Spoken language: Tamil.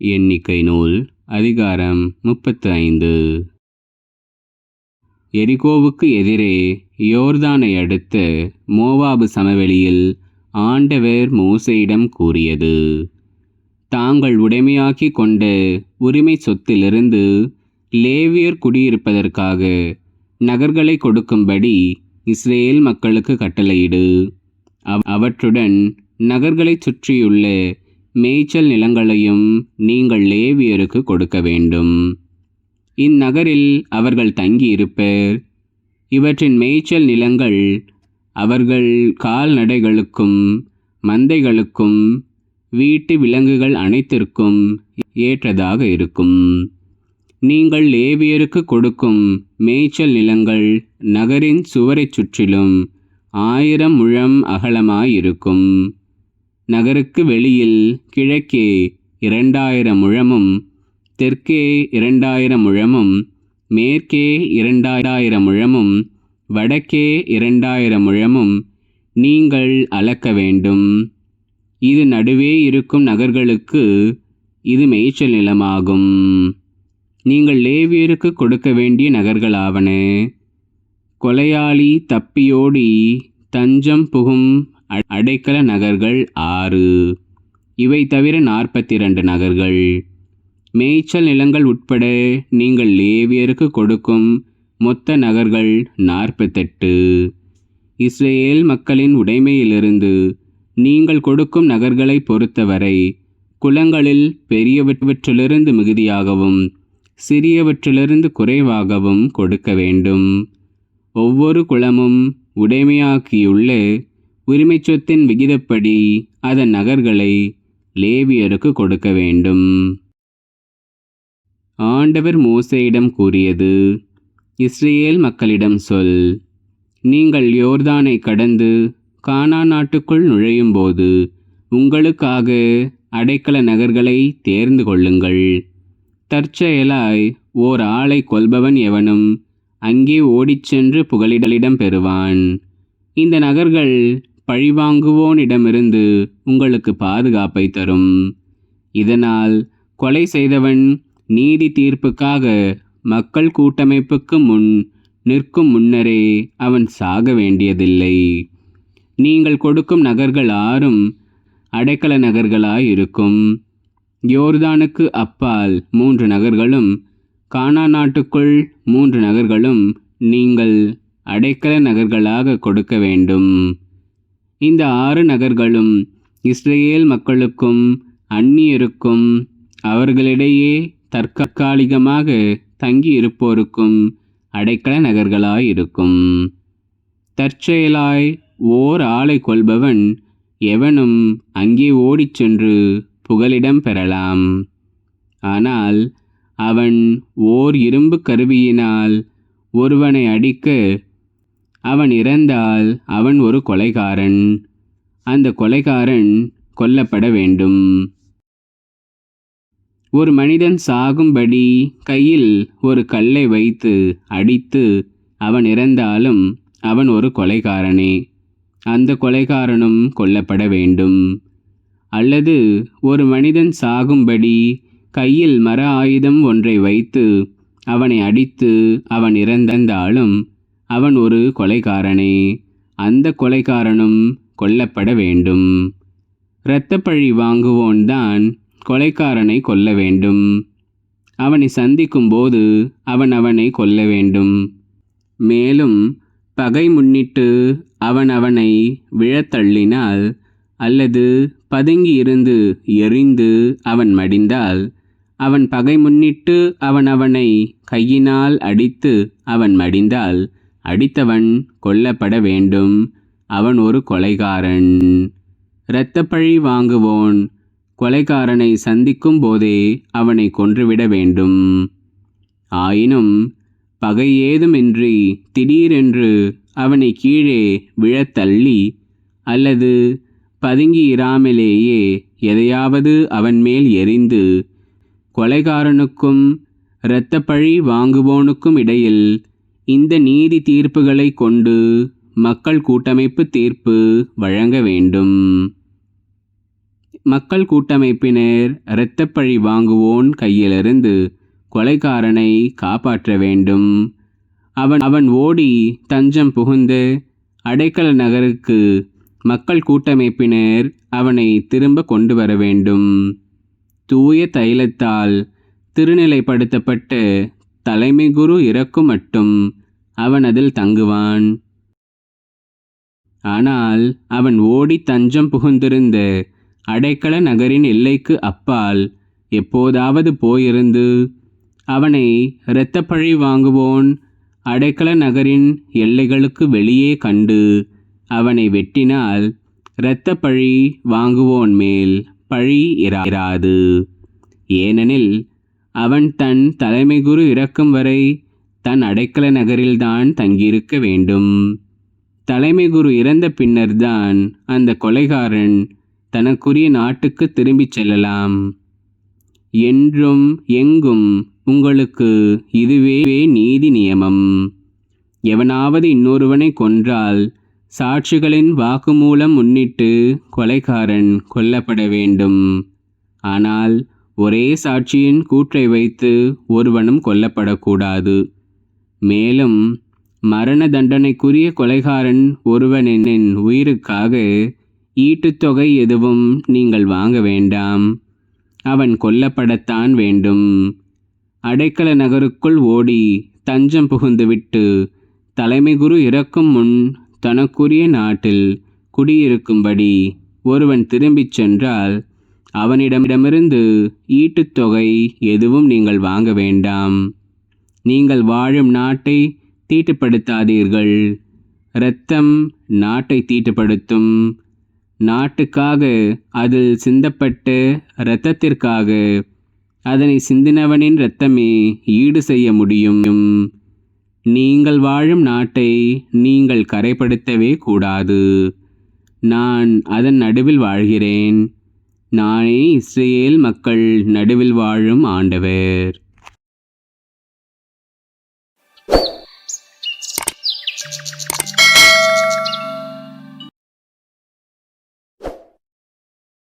எண்ணிக்கை நூல் அதிகாரம் முப்பத்து ஐந்து எரிகோவுக்கு எதிரே யோர்தானை அடுத்து மோவாபு சமவெளியில் ஆண்டவர் மோசையிடம் கூறியது தாங்கள் உடைமையாக்கி கொண்ட உரிமை சொத்திலிருந்து லேவியர் குடியிருப்பதற்காக நகர்களை கொடுக்கும்படி இஸ்ரேல் மக்களுக்கு கட்டளையிடு. அவற்றுடன் நகர்களைச் சுற்றியுள்ள மேய்ச்சல் நிலங்களையும் நீங்கள் லேவியருக்கு கொடுக்க வேண்டும். இந்நகரில் அவர்கள் தங்கியிருப்பர். இவற்றின் மேய்ச்சல் நிலங்கள் அவர்கள் கால்நடைகளுக்கும் மந்தைகளுக்கும் வீட்டு விலங்குகள் அனைத்திற்கும் ஏற்றதாக இருக்கும். நீங்கள் லேவியருக்கு கொடுக்கும் மேய்ச்சல் நிலங்கள் நகரின் சுவரைச் சுற்றிலும் ஆயிரம் முழம் அகலமாயிருக்கும். நகருக்கு வெளியில் கிழக்கே இரண்டாயிரம் முழமும் தெற்கே இரண்டாயிரம் முழமும் மேற்கே இரண்டாயிரம் முழமும் வடக்கே இரண்டாயிரம் முழமும் நீங்கள் அளக்க வேண்டும். இது நடுவே இருக்கும் நகர்களுக்கு இது மேய்ச்சல் நிலமாகும். நீங்கள் லேவியருக்கு கொடுக்க வேண்டிய நகர்களாவன. கொலையாளி தப்பியோடி தஞ்சம் புகும் அ- அடைக்கல நகர்கள் ஆறு. இவை தவிர நாற்பத்தி இரண்டு நகர்கள். மேய்ச்சல் நிலங்கள் உட்பட நீங்கள் லேவியருக்கு கொடுக்கும் மொத்த நகர்கள் நாற்பத்தெட்டு. இஸ்ரேல் மக்களின் உடைமையிலிருந்து நீங்கள் கொடுக்கும் நகர்களை பொறுத்தவரை குலங்களில் பெரியவற்றிலிருந்து மிகுதியாகவும் சிறியவற்றிலிருந்து குறைவாகவும் கொடுக்க வேண்டும். ஒவ்வொரு குளமும் உடைமையாக்கியுள்ள உரிமைச் சொத்தின் விகிதப்படி அதன் நகர்களை லேவியருக்கு கொடுக்க வேண்டும். ஆண்டவர் மோசையிடம் கூறியது இஸ்ரேல் மக்களிடம் சொல் நீங்கள் யோர்தானை கடந்து கானா நாட்டுக்குள் நுழையும்போது உங்களுக்காக அடைக்கல நகர்களை தேர்ந்து கொள்ளுங்கள். தற்செயலாய் ஓர் ஆளை கொல்பவன் எவனும் அங்கே ஓடிச் சென்று புகலிடலிடம் பெறுவான். இந்த நகர்கள் பழிவாங்குவோனிடமிருந்து உங்களுக்கு பாதுகாப்பை தரும். இதனால் கொலை செய்தவன் நீதி தீர்ப்புக்காக மக்கள் கூட்டமைப்புக்கு முன் நிற்கும் முன்னரே அவன் சாக வேண்டியதில்லை. நீங்கள் கொடுக்கும் நகர்கள் ஆறும் அடைக்கல நகர்களாயிருக்கும். யோர்தானுக்கு அப்பால் மூன்று நகர்களும் கானா நாட்டுக்குள் மூன்று நகர்களும் நீங்கள் அடைக்கல நகர்களாக கொடுக்க வேண்டும். இந்த ஆறு நகர்களும் இஸ்ரேல் மக்களுக்கும் அந்நியருக்கும் அவர்களிடையே தற்காலிகமாக தங்கியிருப்போருக்கும் அடைக்கல நகர்களாயிருக்கும். தற்செயலாய் ஓர் ஆளை கொள்பவன் எவனும் அங்கே ஓடிச் சென்று புகலிடம் பெறலாம். ஆனால் அவன் ஓர் இரும்பு கருவியினால் ஒருவனை அடிக்க அவன் இறந்தால் அவன் ஒரு கொலைகாரன். அந்த கொலைகாரன் கொல்லப்பட வேண்டும். ஒரு மனிதன் சாகும்படி கையில் ஒரு கல்லை வைத்து அடித்து அவன் இறந்தாலும் அவன் ஒரு கொலைகாரனே. அந்த கொலைகாரனும் கொல்லப்பட வேண்டும். அல்லது ஒரு மனிதன் சாகும்படி கையில் மர ஆயுதம் ஒன்றை வைத்து அவனை அடித்து அவன் இறந்திருந்தாலும் அவன் ஒரு கொலைகாரனே. அந்த கொலைகாரனும் கொல்லப்பட வேண்டும். இரத்தப்பழி வாங்குவோன்தான் கொலைக்காரனை கொல்ல வேண்டும். அவனை சந்திக்கும்போது அவன் அவனை கொல்ல வேண்டும். மேலும் பகை முன்னிட்டு அவன் அவனை விழத்தள்ளினால் அல்லது பதுங்கி இருந்து எறிந்து அவன் மடிந்தால் அவன் பகை முன்னிட்டு அவன் அவனை கையினால் அடித்து அவன் மடிந்தால் அடித்தவன் கொல்லப்பட வேண்டும். அவன் ஒரு கொலைகாரன். இரத்தப்பழி வாங்குவோன். கொலைகாரனை சந்திக்கும் போதே அவனை கொன்றுவிட வேண்டும். ஆயினும் பகை ஏதுமின்றி திடீரென்று அவனை கீழே விழத் தள்ளி அல்லது பதுங்கி இராமலேயே எதையாவது அவன் மேல் எறிந்து கொலைகாரனுக்கும் இரத்தப்பழி வாங்குவோனுக்கும் இடையில் இந்த நீதி தீர்ப்புகளை கொண்டு மக்கள் கூட்டமைப்பு தீர்ப்பு வழங்க வேண்டும். மக்கள் கூட்டமைப்பினர் இரத்தப்பழி வாங்குவோன் கையிலிருந்து கொலைகாரனை காப்பாற்ற வேண்டும். அவன் அவன் ஓடி தஞ்சம் புகுந்து அடைக்கல நகருக்கு மக்கள் கூட்டமைப்பினர் அவனை திரும்ப கொண்டு வர வேண்டும். தூய தைலத்தால் திருநிலைப்படுத்தப்பட்டு தலைமை குரு இறக்கும் மட்டும் அவன் அதில் தங்குவான். ஆனால் அவன் ஓடி தஞ்சம் புகுந்திருந்து அடைக்கல நகரின் எல்லைக்கு அப்பால் எப்போதாவது போயிருந்து அவனை இரத்தப்பழி வாங்குவோன். அடைக்கல நகரின் எல்லைகளுக்கு வெளியே கண்டு அவனை வெட்டினால் இரத்தப்பழி வாங்குவோன் மேல் பழி இராது. ஏனெனில் அவன் தன் தலைமை குரு இறக்கும் வரை தன் அடைக்கல நகரில்தான் தங்கியிருக்க வேண்டும். தலைமை குரு இறந்த பின்னர்தான் அந்த கொலைகாரன் தனக்குரிய நாட்டுக்கு திரும்பிச் செல்லலாம். என்றும் எங்கும் உங்களுக்கு இதுவே நீதி நியமம். எவனாவது இன்னொருவனை கொன்றால் சாட்சிகளின் வாக்குமூலம் முன்னிட்டு கொலைகாரன் கொல்லப்பட வேண்டும். ஆனால் ஒரே சாட்சியின் கூற்றை வைத்து ஒருவனும் கொல்லப்படக்கூடாது. மேலும் மரண தண்டனைக்குரிய கொலைகாரன் ஒருவனின் உயிருக்காக ஈட்டுத்தொகை எதுவும் நீங்கள் வாங்க வேண்டாம். அவன் கொல்லப்படத்தான் வேண்டும். அடைக்கல நகருக்குள் ஓடி தஞ்சம் புகுந்துவிட்டு தலைமை குரு இறக்கும் முன் தனக்குரிய நாட்டில் குடியிருக்கும்படி ஒருவன் திரும்பிச் சென்றால் அவனிடமிடமிருந்து ஈட்டுத்தொகை எதுவும் நீங்கள் வாங்க வேண்டாம். நீங்கள் வாழும் நாட்டை தீட்டுப்படுத்தாதீர்கள். இரத்தம் நாட்டை தீட்டுப்படுத்தும். நாட்டுக்காக அதில் சிந்தப்பட்ட இரத்தத்திற்காக அதனை சிந்தினவனின் இரத்தமே ஈடு செய்ய முடியும். நீங்கள் வாழும் நாட்டை நீங்கள் கரைப்படுத்தவே கூடாது. நான் அதன் நடுவில் வாழ்கிறேன். நானே இஸ்ரேல் மக்கள் நடுவில் வாழும் ஆண்டவர்.